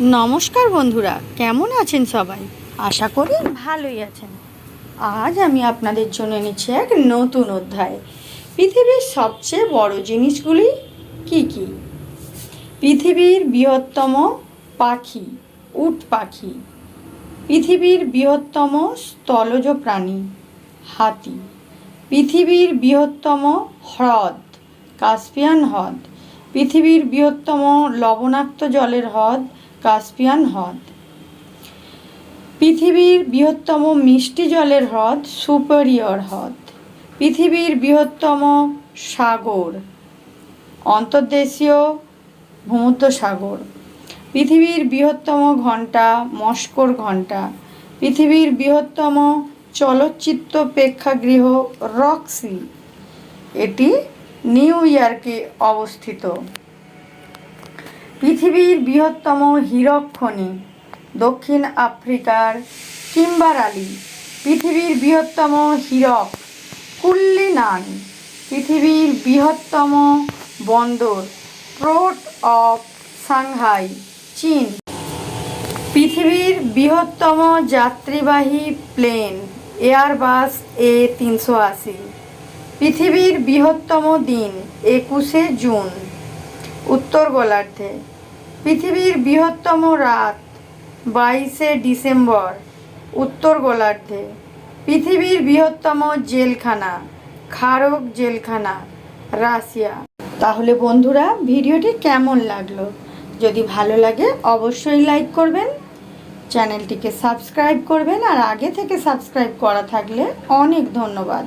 নমস্কার বন্ধুরা, কেমন আছেন সবাই? আশা করি ভালোই আছেন। আজ আমি আপনাদের জন্য এনেছি এক নতুন অধ্যায়। পৃথিবীর সবচেয়ে বড় জিনিসগুলি কি কি? পৃথিবীর বৃহত্তম পাখি, উট পাখি। পৃথিবীর বৃহত্তম স্থলজ প্রাণী, হাতি। পৃথিবীর বৃহত্তম হ্রদ, কাস্পিয়ান হ্রদ। পৃথিবীর বৃহত্তম লবণাক্ত জলের হ্রদ কাস্পিয়ান হ্রদ। পৃথিবীর বৃহত্তম মিষ্টি জলের হ্রদ সুপেরিয়র হ্রদ। পৃথিবীর বৃহত্তম সাগর, অন্তর্দেশীয় ভূমধ্যসাগর পৃথিবীর বৃহত্তম ঘণ্টা, মস্কোর ঘণ্টা। পৃথিবীর বৃহত্তম চলচ্চিত্র প্রেক্ষাগৃহ রক্সি এটি নিউ ইয়র্কে অবস্থিত। পৃথিবীর বৃহত্তম হীরক খনি, দক্ষিণ আফ্রিকার কিম্বারালি পৃথিবীর বৃহত্তম হীরক কুল্লিনান, পৃথিবীর বৃহত্তম বন্দর, পোর্ট অফ সাংহাই, চীন। পৃথিবীর বৃহত্তম যাত্রীবাহী প্লেন এয়ারবাস এ তিনশো আশি। পৃথিবীর বৃহত্তম দিন একুশে জুন। উত্তর গোলার্ধে। পৃথিবীর বৃহত্তম রাত, বাইশে ডিসেম্বর, উত্তর গোলার্ধে। পৃথিবীর বৃহত্তম জেলখানা খারক জেলখানা, রাশিয়া। তাহলে বন্ধুরা, ভিডিওটি কেমন লাগল? যদি ভালো লাগে, অবশ্যই লাইক করবেন। চ্যানেলটিকে সাবস্ক্রাইব করবেন, আর আগে থেকে সাবস্ক্রাইব করা থাকলে অনেক ধন্যবাদ।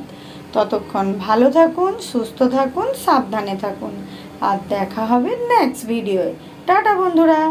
ততক্ষণ ভালো থাকুন, সুস্থ থাকুন, সাবধানে থাকুন। আর দেখা হবে নেক্সট ভিডিওয় টাটা বন্ধুরা।